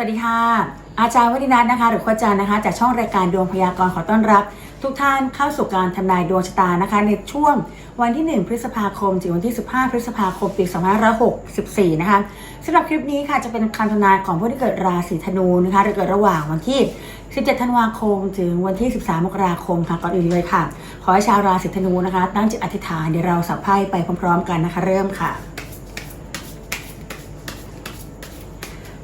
วัสดีค่ะ อาจารย์วดินัทนะคะ หรือโคชอาจารย์นะคะ จากช่องรายการดวงพยากรณ์ขอต้อนรับ ทุกท่านเข้าสู่การทำนายดวงชะตานะคะ ในช่วงวันที่ 1 พฤษภาคมถึงวันที่ 15 พฤษภาคมปี2564 นะคะสำหรับคลิปนี้ค่ะจะเป็นคำทำนายของผู้ที่เกิดราศีธนูนะคะหรือเกิดระหว่างวันที่ 17 ธันวาคม ถึงวันที่ 13 มกราคมค่ะก่อนอื่นเลยค่ะ ขอให้ชาวราศีธนูนะคะ ตั้งจิตอธิษฐานเดี๋ยวเราสับไพ่ไปพร้อมๆ กันนะคะ เริ่มค่ะ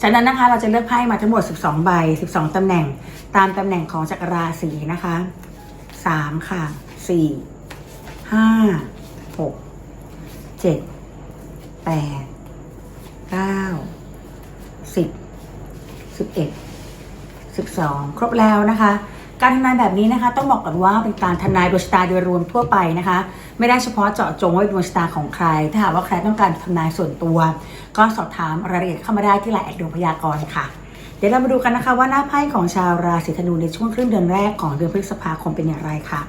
จากนั้นนะคะเราจะเลือกไพ่มาทั้งหมด 12 ใบ 12 ตำแหน่ง ตามตำแหน่งของจักรราศีนะคะ 3 ค่ะ 4 5 6 7 8 9 10 11 12 ครบแล้วนะคะ การทำนายแบบนี้นะคะ ต้องบอกก่อนว่าเป็นการทำนายดวงชะตาโดยรวมทั่วไปนะคะ ไม่ได้เฉพาะเจาะจงว่าดวงชะตาของใคร ถ้าหากว่าใครต้องการทำนายส่วนตัว ก็สอบถามรายละเอียดเข้ามาได้ที่ไลน์แอดดวงพยากรณ์ค่ะ เดี๋ยวเรามาดูกันนะคะว่าหน้าไพ่ของชาวราศีธนูในช่วงครึ่งเดือนแรกของเดือนพฤษภาคมเป็นอย่างไรค่ะ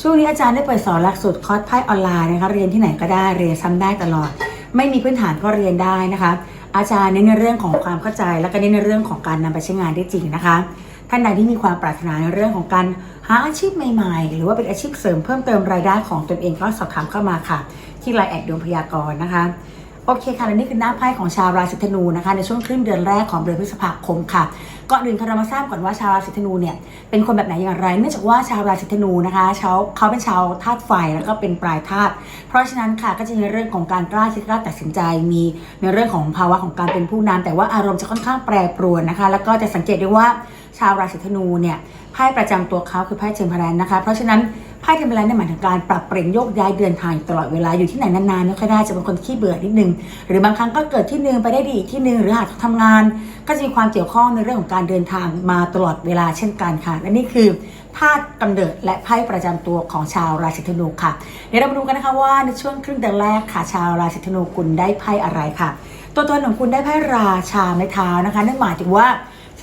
ช่วงนี้อาจารย์ได้เปิดสอนหลักสูตรคอร์สไพ่ออนไลน์นะคะเรียนที่ไหนก็ได้เรียนซ้ำได้ตลอด ไม่มีพื้นฐานก็เรียนได้นะคะ อาจารย์เน้นในเรื่องของความเข้าใจ และก็เน้นในเรื่องของการนำไปใช้งานได้จริงนะคะ ท่านใดที่มีความปรารถนาในเรื่องของการหาอาชีพใหม่ๆ หรือว่าเป็นอาชีพเสริมเพิ่มเติมรายได้ของตนเองก็สอบถามเข้ามาค่ะ ที่ไลน์แอดดวงพยากรณ์นะคะโอเคค่ะและนี่คือหน้าไพ่ของชาวราศีธนูนะคะ ในช่วงครึ่งเดือนแรกของเดือนพฤษภาคมค่ะก่อนอื่นค่ะเรามาทราบก่อนว่าชาวราศีธนูเนี่ยเป็นคนแบบไหนอย่างไร เนื่องจากว่าชาวราศีธนูนะคะเขาเขาเป็นชาวธาตุไฟแล้วก็เป็นปลายธาตุเพราะฉะนั้นค่ะก็จะมีเรื่องของการกล้าคิดกล้าตัดสินใจมีในเรื่องของภาวะของการเป็นผู้นำแต่ว่าอารมณ์จะค่อนข้างแปรปรวนนะคะ แล้วก็จะสังเกตได้ว่า ชาวราศีธนูเนี่ยไพ่ประจำตัวเขาคือไพ่เทมเพลนนะคะ เพราะฉะนั้นไพ่เทมเพลนเนี่ยหมายถึงการปรับเปลี่ยนโยกย้ายเดินทางตลอดเวลาอยู่ที่ไหนนานๆไม่ค่อยได้จะเป็นคนขี้เบื่อนิดนึง หรือบางครั้งก็เกิดที่หนึ่งไปได้ดีอีกที่หนึ่งหรือหากทำงาน ก็จะมีความเกี่ยวข้องในเรื่องของการเดินทางมาตลอดเวลาเช่นกันค่ะและนี่คือธาตุกำเนิดและไพ่ประจำตัวของชาวราศีธนูค่ะเดี๋ยวเรามาดูกันนะคะว่าในช่วงครึ่งเดือนแรกค่ะ ชาวราศีธนูคุณได้ไพ่อะไรค่ะ ตัวตนของคุณได้ไพ่ราชาไม้เท้านะคะนั่นหมายถึงว่า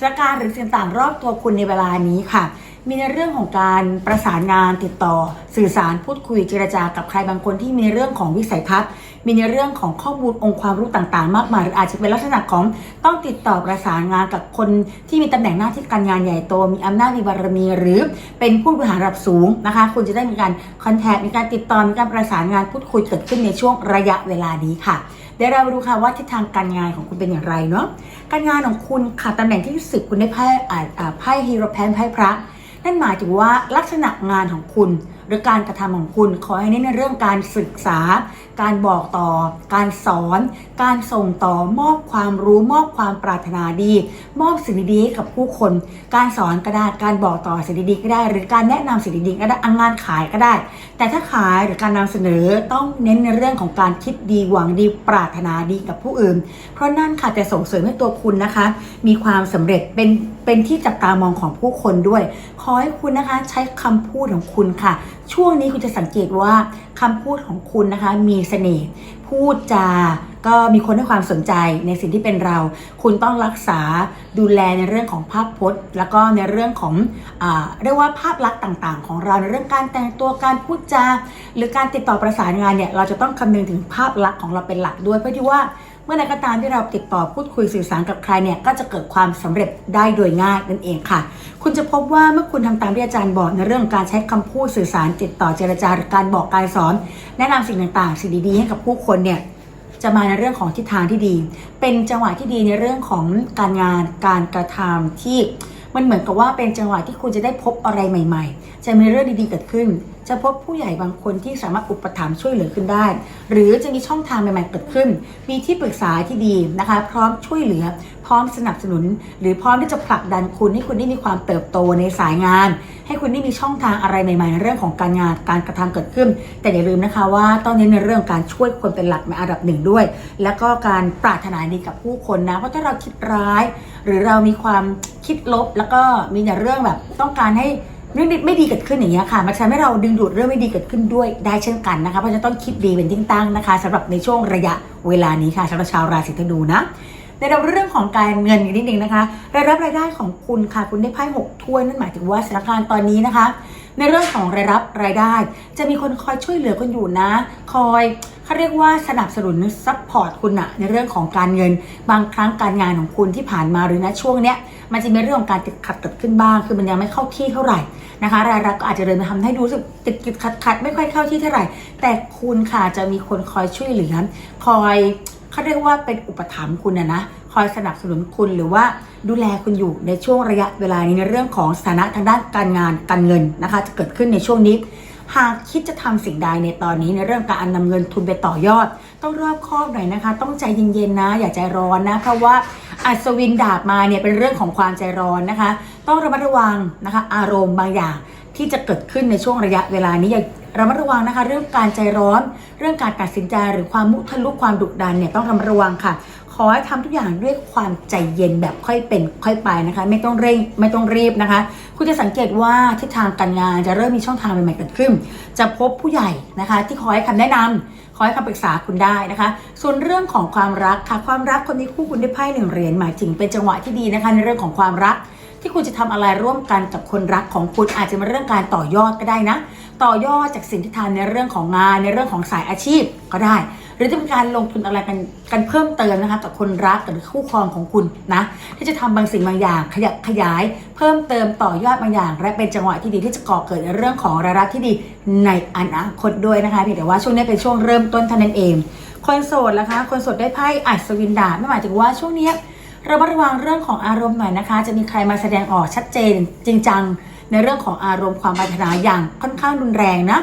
สถานการณ์หรือสิ่งต่างๆรอบตัวคุณในเวลานี้ค่ะ มีในเรื่องของการประสานงานติดต่อ สื่อสารพูดคุยเจรจากับใครบางคนที่มีในเรื่องของวิสัยทัศน์ มีในเรื่องของข้อมูลองค์ความรู้ต่างๆ มากมายหรืออาจจะเป็นลักษณะของต้องติดต่อประสานงานกับคนที่มีตำแหน่งหน้าที่การงานใหญ่โตมีอำนาจมีบารมีหรือเป็นผู้บริหารระดับสูงนะคะ คุณจะได้มีการคอนแทคมีการติดต่อมีการประสานงานพูดคุยเกิดขึ้นในช่วงระยะเวลานี้ค่ะ เดี๋ยวเรามาดูค่ะว่าทิศทางการงานของคุณเป็นอย่างไรเนาะการงานของคุณค่ะตำแหน่งที่สิบคุณได้ไพ่อ่าอ่าไพ่ฮีโรแพนไพ่พระ นั่นหมายถึงว่าลักษณะงานของคุณหรือการกระทำของคุณ ขอให้เน้นในเรื่องการศึกษา การบอกต่อ การสอน การส่งต่อมอบความรู้มอบความปรารถนาดี มอบสิ่งดีๆกับผู้คน การสอนก็ได้การบอกต่อสิ่งดีๆก็ได้ หรือการแนะนำสิ่งดีๆก็ได้อะงานขายก็ได้ แต่ถ้าขายหรือการนำเสนอต้องเน้นในเรื่องของการคิดดีหวังดีปรารถนาดีกับผู้อื่น เพราะนั่นค่ะจะส่งเสริมให้ตัวคุณนะคะ มีความสำเร็จเป็นเป็นที่จับตามองของผู้คนด้วย ขอให้คุณนะคะใช้คำพูดของคุณค่ะช่วงนี้คุณจะสังเกตว่าคำพูดของคุณนะคะมีเสน่ห์พูดจาก็มีคนให้ความสนใจในสิ่งที่เป็นเรา คุณต้องรักษาดูแลในเรื่องของภาพพจน์ แล้วก็ในเรื่องของอเรียกว่าภาพลักษณ์ต่าง ๆ ของเราในเรื่องการแต่งตัวการพูดจาหรือการติดต่อประสานงานเนี่ยเราจะต้องคำนึงถึงภาพลักษณ์ของเราเป็นหลักด้วยเพื่อที่ว่า เมื่อใดก็ตามที่เราติดต่อพูดคุยสื่อสารกับใครเนี่ยก็จะเกิดความสำเร็จได้โดยง่ายนั่นเองค่ะ คุณจะพบว่าเมื่อคุณทำตามที่อาจารย์บอกในเรื่องการใช้คำพูดสื่อสารติดต่อเจรจาหรือการบอกการสอน แนะนำสิ่งต่างๆ สิ่งดีๆให้กับผู้คนเนี่ยจะมาในเรื่องของทิศทางที่ดี เป็นจังหวะที่ดีในเรื่องของการงานการกระทำที่มันเหมือนกับว่าเป็นจังหวะที่คุณจะได้พบอะไรใหม่ ๆ จะมีเรื่องดีๆเกิดขึ้น จะพบผู้ใหญ่บางคนที่สามารถอุปถัมภ์ช่วยเหลือขึ้นได้ หรือจะมีช่องทางใหม่ๆเกิดขึ้น มีที่ปรึกษาที่ดีนะคะ พร้อมช่วยเหลือ พร้อมสนับสนุน หรือพร้อมที่จะผลักดันคุณให้คุณได้มีความเติบโตในสายงาน ให้คุณได้มีช่องทางอะไรใหม่ๆในเรื่องของการงานการกระทำเกิดขึ้น แต่อย่าลืมนะคะว่าต้องเน้นในเรื่องการช่วยคนเป็นหลักในอันดับหนึ่งด้วย แล้วก็การปรารถนาดีกับผู้คนนะเพราะถ้าเราคิดร้าย หรือเรามีความคิดลบแล้วก็มีแต่เรื่องแบบต้องการให้ เรื่องไม่ดีเกิดขึ้นอย่างเงี้ยค่ะ มันจะทำให้เราดึงดูดเรื่องไม่ดีเกิดขึ้นด้วยได้เช่นกันนะคะ เพราะฉะนั้นต้องคิดดีเป็นทิ้งตั้งนะคะสำหรับในช่วงระยะเวลานี้ค่ะสำหรับชาวราศีธนูนะในเรื่องของการเงินนิดนึงนะคะรายรับรายได้ของคุณค่ะ คุณได้ไพ่หกถ้วยนั่นหมายถึงว่าสถานการณ์ตอนนี้นะคะ ในเรื่องของรายรับรายได้ จะมีคนคอยช่วยเหลือคุณอยู่นะ คอยเขาเรียกว่าสนับสนุนซัพพอร์ตคุณอะในเรื่องของการเงิน บางครั้งการงานของคุณที่ผ่านมาหรือณช่วงเนี้ยมันจะมีเรื่องของการติดขัดเกิดขึ้นบ้าง คือมันยังไม่เข้าที่เท่าไหร่นะคะ รายรับก็อาจจะเดินมาทำให้รู้สึกติดติดขัดขัดไม่ค่อยเข้าที่เท่าไหร่ แต่คุณค่ะจะมีคนคอยช่วยเหลือ คอยเขาเรียกว่าเป็นอุปถัมภ์คุณนะนะ คอยสนับสนุนคุณหรือว่าดูแลคุณอยู่ในช่วงระยะเวลานี้ในเรื่องของสถานะทางด้านการงานการเงินนะคะ จะเกิดขึ้นในช่วงนี้ หากคิดจะทำสิ่งใดในตอนนี้ในเรื่องการนำเงินทุนไปต่อยอด ต้องรอบคอบหน่อยนะคะ ต้องใจเย็นๆนะ อย่าใจร้อนนะเพราะว่าอัศวินดาบมาเนี่ยเป็นเรื่องของความใจร้อนนะคะ ต้องระมัดระวังนะคะ อารมณ์บางอย่างที่จะเกิดขึ้นในช่วงระยะเวลานี้อย่าระมัดระวังนะคะ เรื่องการใจร้อน เรื่องการตัดสินใจหรือความมุทะลุความดุดันเนี่ยต้องระมัดระวังค่ะ ขอให้ทำทุกอย่างด้วยความใจเย็นแบบค่อยเป็นค่อยไปนะคะ ไม่ต้องเร่งไม่ต้องรีบนะคะ คุณจะสังเกตว่าทิศทางการงานจะเริ่มมีช่องทางใหม่ๆเกิดขึ้น จะพบผู้ใหญ่นะคะ ที่คอยให้คำแนะนำคอยให้คำปรึกษาคุณได้นะคะ ส่วนเรื่องของความรักค่ะความรักคนนี้คู่คุณได้ไพ่หนึ่งเหรียญหมายถึงเป็นจังหวะที่ดีนะคะ ในเรื่องของความรักที่คุณจะทำอะไรร่วมกันกับคนรักของคุณอาจจะเป็นเรื่องการต่อยอดก็ได้นะ ต่อยอดจากสิ่งที่ทำในเรื่องของงานในเรื่องของสายอาชีพก็ได้หรือจะเป็นการลงทุนอะไรกันกันเพิ่มเติมนะคะกับคนรักกับคู่ครองของคุณนะที่จะทำบางสิ่งบางอย่างขยับขยาย เพิ่มเติมต่อยอดบางอย่าง และเป็นจังหวะที่ดีที่จะก่อเกิดเรื่องของรายรับที่ดีในอนาคตด้วยนะคะเพียงแต่ว่าช่วงนี้เป็นช่วงเริ่มต้นเท่านั้นเอง คนโสดล่ะคะ คนโสดได้ไพ่อัศวินดาไม่หมายถึงว่าช่วงนี้ยระมัดระวังเรื่องของอารมณ์หน่อยนะคะ จะมีใครมาแสดงออกชัดเจนจริงจังในเรื่องของอารมณ์ความปรารถนาอย่างค่อนข้างรุนแรงนะ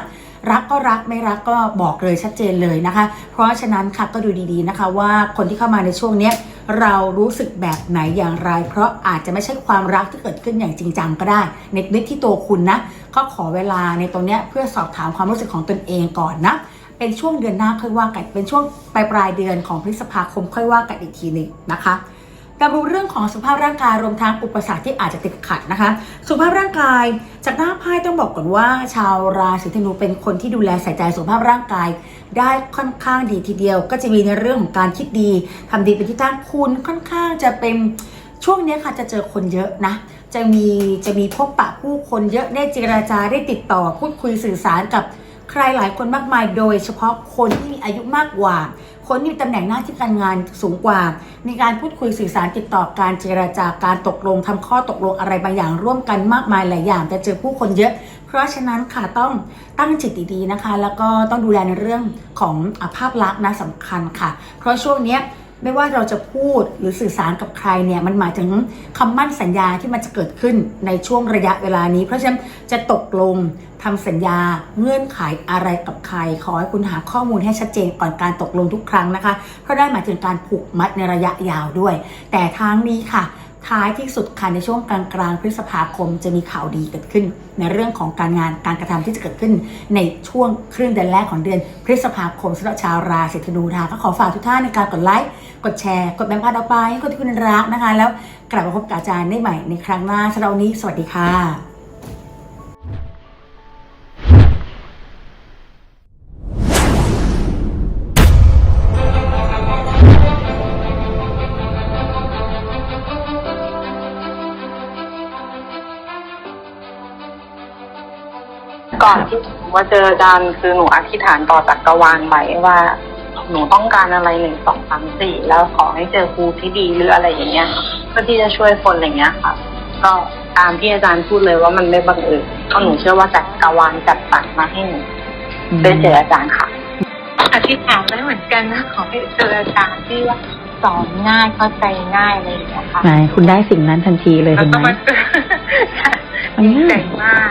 รักก็รักไม่รักก็บอกเลยชัดเจนเลยนะคะ เพราะฉะนั้นค่ะก็ดูดีๆนะคะว่าคนที่เข้ามาในช่วงเนี้ยเรารู้สึกแบบไหนอย่างไร เพราะอาจจะไม่ใช่ความรักที่เกิดขึ้นอย่างจริงจังก็ได้ ในนึกที่ตัวคุณนะก็ขอเวลาในตรงเนี้ยเพื่อสอบถามความรู้สึกของตนเองก่อนนะเป็นช่วงเดือนหน้าค่อยว่ากันเป็นช่วงปลายปลายเดือนของพฤษภาคมค่อยว่ากันอีกทีหนึ่งนะคะ การรู้เรื่องของสุขภาพร่างกายรวมทั้งอุปสรรคที่อาจจะติดขัดนะคะ สุขภาพร่างกาย จากหน้าไพ่ต้องบอกก่อนว่า ชาวราศีธนูเป็นคนที่ดูแลใส่ใจสุขภาพร่างกาย ได้ค่อนข้างดีทีเดียว ก็จะมีในเรื่องของการคิดดีทำดีเป็นที่ตั้งคุณค่อนข้างจะเป็นช่วงนี้ค่ะจะเจอคนเยอะนะ จะมีจะมีพบปะผู้คนเยอะได้เจราจาได้ติดต่อพูดคุยสื่อสารกับใครหลายคนมากมาย โดยเฉพาะคนที่มีอายุมากกว่า คนที่มีตำแหน่งหน้าที่การงานสูงกว่า มีการพูดคุยสื่อสารติดต่อการเจราจาการตกลงทำข้อตกลงอะไรบางอย่างร่วมกันมากมายหลายอย่างจะเจอผู้คนเยอะ เพราะฉะนั้นค่ะต้องตั้งจิตดีๆนะคะ แล้วก็ต้องดูแลในเรื่องของอภาพลักษณ์นะสำคัญค่ะ เพราะช่วงนี้ ไม่ว่าเราจะพูดหรือสื่อสารกับใครเนี่ยมันหมายถึงคำมั่นสัญญาที่มันจะเกิดขึ้นในช่วงระยะเวลานี้ เพราะฉะนั้นจะตกลงทำสัญญาเงื่อนไขอะไรกับใคร ขอให้คุณหาข้อมูลให้ชัดเจนก่อนการตกลงทุกครั้งนะคะ เพราะได้หมายถึงการผูกมัดในระยะยาวด้วย แต่ทางนี้ค่ะ ท้ายที่สุดค่ะในช่วงกลางกลางพฤษภาคมจะมีข่าวดีเกิดขึ้น ในเรื่องของการงานการกระทำที่จะเกิดขึ้น ในช่วงครึ่งเดือนแรกของเดือน พฤษภาคมสำหรับชาวราศีธนูนะคะก็ขอฝากทุกท่านในการกดไลค์กดแชร์ กดแบ่งปันเอาไปให้คนที่คุณรักนะคะ แล้วกลับมาพบกับอาจารย์ได้ใหม่ในครั้งหน้าสำหรับวันนี้สวัสดีค่ะ ก่อนที่หนูมาเจออาจารย์คือหนูอธิษฐานต่อจักรวาลไว้ว่า หนูต้องการอะไรหนึ่งสองสามสี่แล้วขอให้เจอครูที่ดีหรืออะไรอย่างเงี้ยเพื่อที่จะช่วยคนอะไรเงี้ยค่ะ ก็ตามที่อาจารย์พูดเลยว่ามันไม่บังเอิญเพราะหนูเชื่อว่าจักรวาลจัดสรรมาให้หนูได้เจออาจารย์ค่ะ อธิษฐานไว้เหมือนกันนะขอให้เจออาจารย์ที่ว่าสอนง่ายเข้าใจง่ายอะไรอย่างเงี้ยค่ะไหนคุณได้สิ่งนั้นทันทีเลยแล้วเห็นก็ไหม มาเจอมันดีง่าย ใจมาก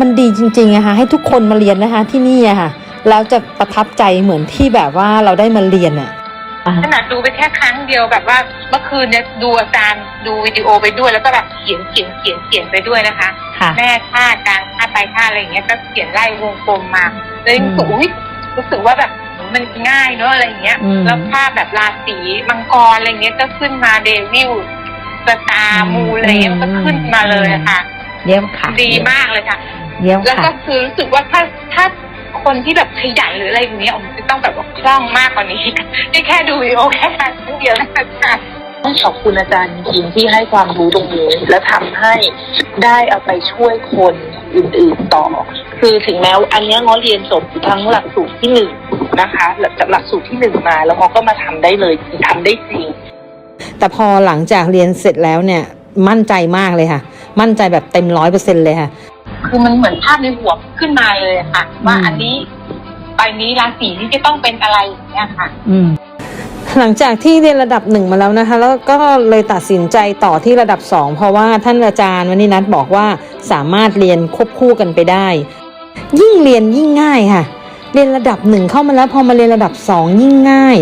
มันดีจริงๆอะค่ะให้ทุกคนมาเรียนนะคะที่นี่อะค่ะแล้วจะประทับใจเหมือนที่แบบว่าเราได้มาเรียนอะขนาดดูไปแค่ครั้งเดียวแบบว่าเมื่อคืนเนี่ยดูอาจารย์ดูวิดีโอไปด้วย แล้วก็แบบเขียนเขียนเขียนเขียนไปด้วยนะคะค่ะแม่ท่าอาจารย์ท่าไปท่าอะไรอย่างเงี้ยก็เขียนไล่วงกลมมาเลยรู้สึกอืมอุ๊ยรู้สึกว่าแบบมันง่ายเนอะอะไรอย่างเงี้ยอืมแล้วภาพแบบราศีมังกรอะไรเงี้ยก็ขึ้นมาเดวิลสตาร์มูลอะไรเงี้ยมันก็ขึ้นมาเลยอะค่ะ เยี่ยมค่ะ ดีมากเลยค่ะ เยี่ยมแล้วค่ะก็คือรู้สึกว่าถ้าถ้าคนที่แบบขยันหรืออะไรอย่างเงี้ยผมจะต้องแบบว่าคล่องมากกว่านี้นี่แค่ดูวิดีโอแค่ครั้งเดียวนะคะอาจารย์ต้องขอบคุณอาจารย์จริงๆที่ให้ความรู้ตรงนี้ และทำให้ได้เอาไปช่วยคนอื่นๆต่อ คือถึงแม้ว่าอันเนี้ยง้อเรียนจบทั้งหลักสูตรที่หนึ่งนะคะจากหลักสูตรที่หนึ่งมาแล้วง้อก็มาทำได้เลยทำได้จริง แต่พอหลังจากเรียนเสร็จแล้วเนี่ยมั่นใจมากเลยค่ะ มั่นใจแบบเต็มร้อยเปอร์เซ็นเลยค่ะ คือมันเหมือนภาพในหัวขึ้นมาเลยอะค่ะ ว่าอืมอันนี้ใบนี้ราศีนี้จะต้องเป็นอะไรอย่างเงี้ยค่ะ อืมหลังจากที่เรียนระดับหนึ่งมาแล้วนะคะ แล้วก็เลยตัดสินใจต่อที่ระดับสองเพราะว่าท่านอาจารย์วันนี้นัทบอกว่าสามารถเรียนควบคู่กันไปได้ ยิ่งเรียนยิ่งง่ายค่ะ เรียนระดับหนึ่งเข้ามาแล้วพอมาเรียนระดับสองยิ่งง่าย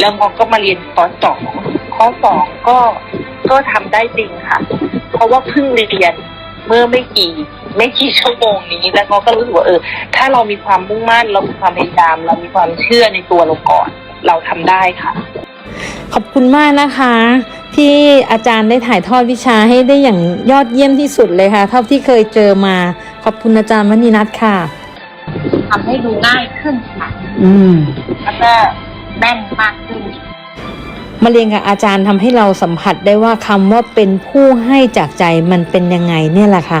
แล้วง้อก็มาเรียนข้อสองข้อสองก็ก็ทำได้จริงค่ะ เพราะว่าเพิ่งเรียนเมื่อไม่กี่ ไม่กี่ชั่วโมงนี้ แล้วง้อก็รู้สึกว่าเออ ถ้าเรามีความมุ่งมั่น เรามีความพยายาม เรามีความเชื่อในตัวเราก่อน เราทำได้ค่ะ ขอบคุณมากนะคะ ที่อาจารย์ได้ถ่ายทอดวิชาให้ได้อย่างยอดเยี่ยมที่สุดเลยค่ะ เท่าที่เคยเจอมา ขอบคุณอาจารย์มณีนัทค่ะทำให้ดูง่ายขึ้นค่ะ อืมแล้วก็แน่นมากขึ้นมาเรียนกับอาจารย์ทำให้เราสัมผัสได้ว่าคำว่าเป็นผู้ให้จากใจมันเป็นยังไงเนี่ยแหละค่ะ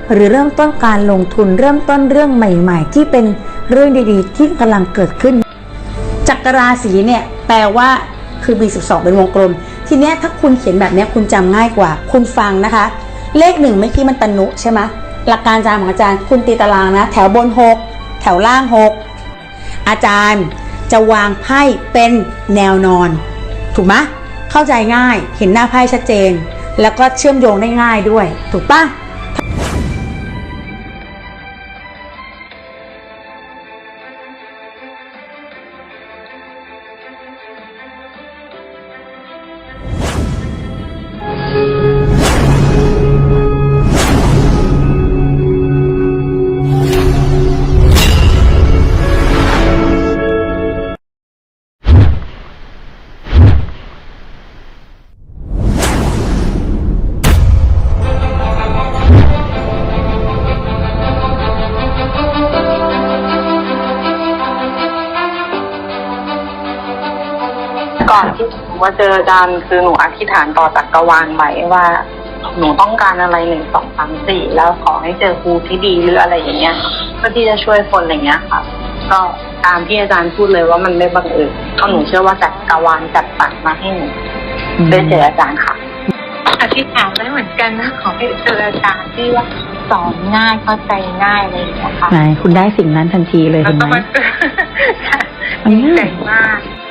หรือเริ่มต้นการลงทุนเริ่มต้นเรื่องใหม่ ๆ ที่เป็นเรื่องดีๆ ที่กำลังเกิดขึ้น จักรราศีเนี่ยแปลว่าคือ B12 เป็นวงกลม ทีเนี้ยถ้าคุณเขียนแบบเนี้ยคุณจำง่ายกว่า คุณฟังนะคะ เลขหนึ่งเมื่อกี้มันตนุใช่ไหมหลักการอาจารย์ของอาจารย์คุณตีตารางนะ แถวบน 6 แถวล่าง 6 อาจารย์จะวางไพ่เป็นแนวนอน ถูกไหมเข้าใจง่ายเห็นหน้าไพ่ชัดเจน แล้วก็เชื่อมโยงได้ง่ายด้วย ถูกปะ จออาจารย์คือหนูอธิษฐานต่อจักรวาลไว้ว่า หนูต้องการอะไรหนึ่งสองสามสี่แล้วขอให้เจอครูที่ดีหรืออะไรอย่างเงี้ยเพื่อที่จะช่วยคนอะไรเงี้ยค่ะ ก็ตามที่อาจารย์พูดเลยว่ามันไม่บังเอิญเพราะหนูเชื่อว่าจักรวาลจัดสรรมาให้หนูได้เจออาจารย์ค่ะอธิษฐานไว้เหมือนกันนะขอให้เจออาจารย์ที่ว่าสอนง่ายเข้าใจง่ายอะไรอย่างเงี้ยค่ะไหนคุณได้สิ่งนั้นทันทีเลยแล้วเห็นก็ไหมมาเจอมันดีง่ายใจมาก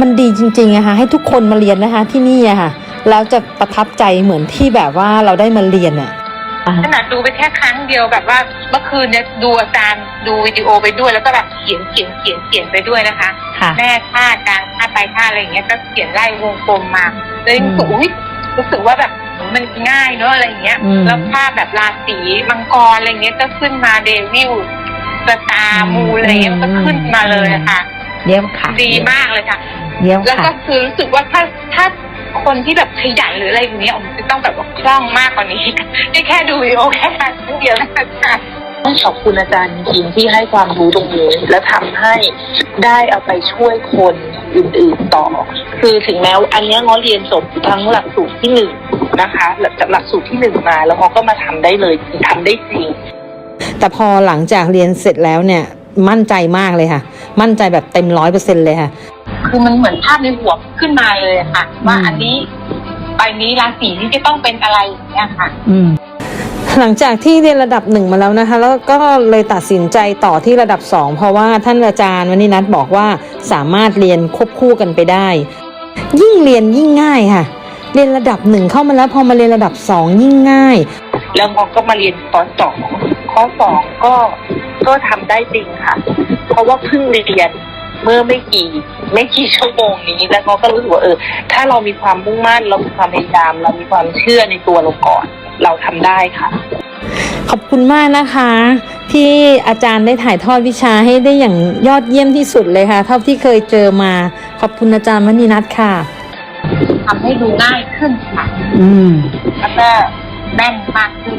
มันดีจริงๆอะคะให้ทุกคนมาเรียนนะคะที่นี่อะค่ะแล้วจะประทับใจเหมือนที่แบบว่าเราได้มาเรียนอะขนาดดูไปแค่ครั้งเดียวแบบว่าเมื่อคืนเนี่ยดูอาจารย์ดูวิดีโอไปด้วยแล้วก็แบบเขียนเขียนเขียนเขียนไปด้วยนะคะคะแม่ท่ากลางท่าไปท่าอะไรอย่างเงี้ยก็เขียนไล่วงกลมมาเลยรู้สึกอุ้ยรู้สึกว่าแบบมันง่ายเนอะอะไรอย่างเงี้ยแล้วภาพแบบราศีมังกรอะไรเงี้ยก็ขึ้นมาเดวิลสตาร์มูอะไรเงี้ยมันก็ขึ้นมาเลยอะค่ะเยี่ยมค่ะ ดีมากเลยค่ะ เยี่ยมแล้วก็ค่ะ คือรู้สึกว่าถ้าถ้าคนที่แบบขยันหรืออะไรอย่างเงี้ยผมจะต้องแบบว่าคล่องมากกว่านี้นี่แค่ดูวิดีโอแค่ครั้งเดียวนะคะต้องขอบคุณอาจารย์จริงๆที่ให้ความรู้ตรงนี้ และทำให้ได้เอาไปช่วยคนอื่นๆต่อ คือถึงแม้ว่าอันเนี้ยง้อเรียนจบทั้งหลักสูตรที่หนึ่งนะคะหลังจากหลักสูตรที่หนึ่งมาแล้วเขาก็มาทำได้เลยทำได้จริง แต่พอหลังจากเรียนเสร็จแล้วเนี่ยมั่นใจมากเลยค่ะ มั่นใจแบบเต็มร้อยเปอร์เซ็นเลยค่ะ คือมันเหมือนภาพในหัวขึ้นมาเลยอะค่ะ ว่าอันนี้ใบนี้ราศีนี้จะต้องเป็นอะไรอย่างเงี้ยค่ะหลังจากที่เรียนระดับหนึ่งมาแล้วนะคะ แล้วก็เลยตัดสินใจต่อที่ระดับสองเพราะว่าท่านอาจารย์วันนี้นัทบอกว่าสามารถเรียนควบคู่กันไปได้ ยิ่งเรียนยิ่งง่ายค่ะ เรียนระดับหนึ่งเข้ามาแล้วพอมาเรียนระดับสองยิ่งง่าย แล้วงอก็มาเรียนคอร์สสอง คอร์สสองก็ก็ทำได้จริงค่ะ เพราะว่าเพิ่งเรียนเมื่อไม่กี่ไม่กี่ชั่วโมงนี้แล้วงอก็รู้สึกว่าเออ ถ้าเรามีความมุ่งมั่นเรามีความพยายาม เรามีความเชื่อในตัวเราก่อน เราทำได้ค่ะ ขอบคุณมากนะคะ ที่อาจารย์ได้ถ่ายทอดวิชาให้ได้อย่างยอดเยี่ยมที่สุดเลยค่ะ เท่าที่เคยเจอมา ขอบคุณอาจารย์มณีนัทค่ะ ทำให้ดูง่ายขึ้นค่ะ อืม แล้วก็แม่นมากขึ้น